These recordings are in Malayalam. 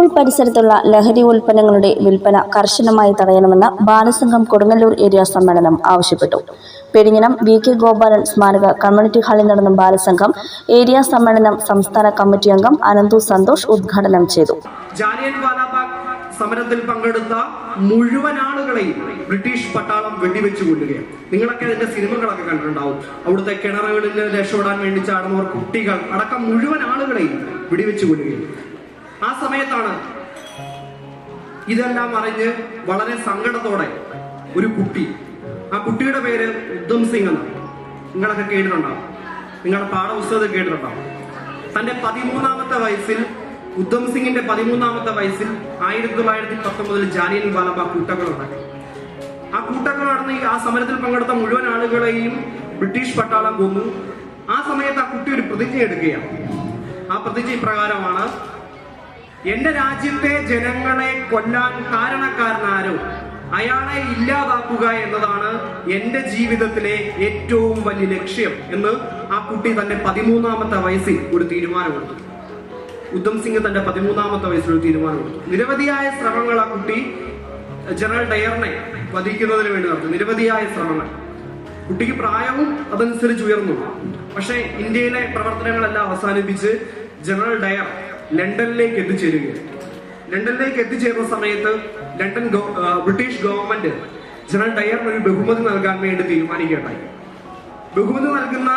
സ്കൂൾ പരിസരത്തുള്ള ലഹരി ഉൽപ്പന്നങ്ങളുടെ വിൽപ്പന കർശനമായി തടയണമെന്ന് ബാലസംഘം കൊടുങ്ങല്ലൂർ ഏരിയ സമ്മേളനം ആവശ്യപ്പെട്ടു. പെരിഞ്ഞനം വി കെ ഗോപാലൻ സ്മാരക കമ്മ്യൂണിറ്റി ഹാളിൽ നടന്ന ബാലസംഘം ഏരിയ സമ്മേളനം സംസ്ഥാന കമ്മിറ്റി അംഗം അനന്തു സന്തോഷ് ഉദ്ഘാടനം ചെയ്തു. സമരത്തിൽ പങ്കെടുത്ത മുഴുവൻ ആളുകളെയും ബ്രിട്ടീഷ് പട്ടാളം വെടിവെച്ച് കൊല്ലുകയാണ് നിങ്ങളൊക്കെ അതിന്റെ സിനിമകളൊക്കെ കണ്ടിട്ടുണ്ടാവും. അവിടുത്തെ കിണറുകളിൽ രക്ഷപ്പെടാൻ വേണ്ടി ചാടുന്നവർ കുട്ടികൾ അടക്കം മുഴുവൻ ആളുകളെയും വെടിവെച്ച് കൊല്ലുകയാണ് ആ സമയത്താണ് ഇതെല്ലാം അറിഞ്ഞ് വളരെ സങ്കടത്തോടെ ഒരു കുട്ടി ആ കുട്ടിയുടെ പേര് ഉദ്ധം സിംഗ് എന്ന് നിങ്ങളൊക്കെ കേട്ടിട്ടുണ്ടാവും നിങ്ങളുടെ പാഠപുസ്തകത്തിൽ കേട്ടിട്ടുണ്ടാവും തന്റെ പതിമൂന്നാമത്തെ വയസ്സിൽ ഉദ്ധം സിംഗിന്റെ പതിമൂന്നാമത്തെ വയസ്സിൽ ആയിരത്തി തൊള്ളായിരത്തി പത്തൊമ്പതിൽ ജാലിയൻ വാലാബാഗ് ഉണ്ടാക്കി ആ കൂട്ടങ്ങൾ നടന്ന് ആ സമരത്തിൽ പങ്കെടുത്ത മുഴുവൻ ആളുകളെയും ബ്രിട്ടീഷ് പട്ടാളം കൊന്നു. ആ സമയത്ത് ആ കുട്ടി ഒരു പ്രതിജ്ഞ എടുക്കുകയാണ് ആ പ്രതിജ്ഞ ഇപ്രകാരമാണ് എന്റെ രാജ്യത്തെ ജനങ്ങളെ കൊല്ലാൻ കാരണക്കാരനാരോ അയാളെ ഇല്ലാതാക്കുക എന്നതാണ് എന്റെ ജീവിതത്തിലെ ഏറ്റവും വലിയ ലക്ഷ്യം എന്ന് ആ കുട്ടി തന്റെ പതിമൂന്നാമത്തെ വയസ്സിൽ ഒരു തീരുമാനമെടുത്തു ഉദ്ധം സിംഗ് തന്റെ പതിമൂന്നാമത്തെ വയസ്സിൽ ഒരു തീരുമാനമെടുത്തു നിരവധിയായ ശ്രമങ്ങൾ ആ കുട്ടി ജനറൽ ഡയറിനെ വധിക്കുന്നതിന് വേണ്ടി നടത്തി. നിരവധിയായ ശ്രമങ്ങൾ. കുട്ടിക്ക് പ്രായവും അതനുസരിച്ച് ഉയർന്നു. പക്ഷേ ഇന്ത്യയിലെ പ്രവർത്തനങ്ങളെല്ലാം അവസാനിപ്പിച്ച് ജനറൽ ഡയർ ലണ്ടനിലേക്ക് എത്തിച്ചേരുകയാണ്. ലണ്ടനിലേക്ക് എത്തിച്ചേരുന്ന സമയത്ത് ലണ്ടൻ ബ്രിട്ടീഷ് ഗവൺമെന്റ് ജനറൽ ഡയറിന് ഒരു ബഹുമതി നൽകാൻ വേണ്ടി തീരുമാനിക്കുകയുണ്ടായി. ബഹുമതി നൽകുന്ന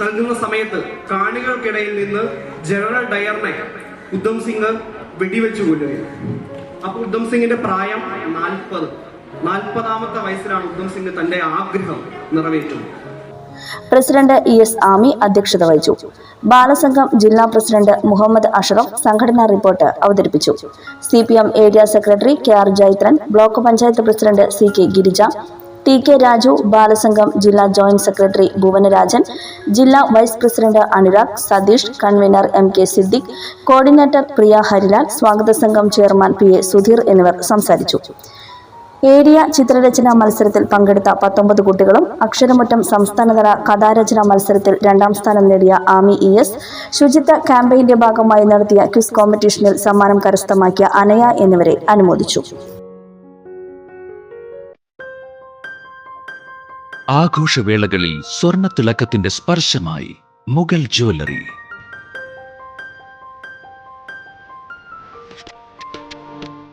നൽകുന്ന സമയത്ത് കാണികൾക്കിടയിൽ നിന്ന് ജനറൽ ഡയറിനെ ഉദ്ധം സിംഗ് വെടിവെച്ച് കൊല്ലുകയാണ്. അപ്പൊ ഉദ്ധം സിംഗിന്റെ പ്രായം നാൽപ്പത്. നാൽപ്പതാമത്തെ വയസ്സിലാണ് ഉദ്ധം സിംഗ് തന്റെ ആഗ്രഹം നിറവേറ്റുന്നത്. പ്രസിഡന്റ് ഇ എസ് ആമി അധ്യക്ഷത വഹിച്ചു. ബാലസംഘം ജില്ലാ പ്രസിഡന്റ് മുഹമ്മദ് അഷറഫ് സംഘടനാ റിപ്പോർട്ട് അവതരിപ്പിച്ചു. C P M area secretary K R Jaithran block panchayat president C K Girija T K Raju Balasangham ജില്ലാ ജോയിന്റ് സെക്രട്ടറി ഭുവനരാജൻ ജില്ലാ vice president Anurag Satheesh convener M K Siddique coordinator Priya Harilal സ്വാഗത സംഘം ചെയർമാൻ പി എ സുധീർ എന്നിവർ സംസാരിച്ചു. ഏരിയ ചിത്രരചനാ മത്സരത്തിൽ പങ്കെടുത്ത പത്തൊമ്പത് കുട്ടികളും അക്ഷരമുറ്റം സംസ്ഥാനതല കഥാരചനാ മത്സരത്തിൽ രണ്ടാം സ്ഥാനം നേടിയ ആമി ഇ എസ് ശുചിത്വ ക്യാമ്പയിന്റെ ഭാഗമായി നടത്തിയ ക്വിസ് കോമ്പറ്റീഷനിൽ സമ്മാനം കരസ്ഥമാക്കിയ അനയ എന്നിവരെ അനുമോദിച്ചു. ആഘോഷവേളകളിൽ സ്വർണ തിളക്കത്തിന്റെ സ്പർശമായി മുഗൾ ജ്വല്ലറി.